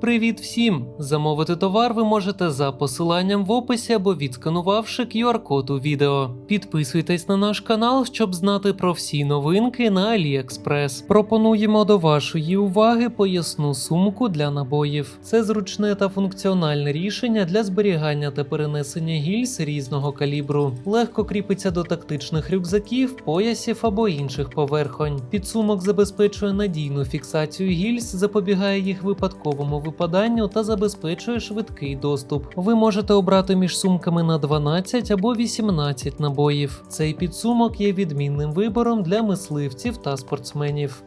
Привіт всім! Замовити товар ви можете за посиланням в описі або відсканувавши QR-код у відео. Підписуйтесь на наш канал, щоб знати про всі новинки на AliExpress. Пропонуємо до вашої уваги поясну сумку для набоїв. Це зручне та функціональне рішення для зберігання та перенесення гільз різного калібру. Легко кріпиться до тактичних рюкзаків, поясів або інших поверхонь. Підсумок забезпечує надійну фіксацію гільз, запобігає їх випадковому випаданню та забезпечує швидкий доступ. Ви можете обрати між сумками на 12 або 18 набоїв. Цей підсумок є відмінним вибором для мисливців та спортсменів.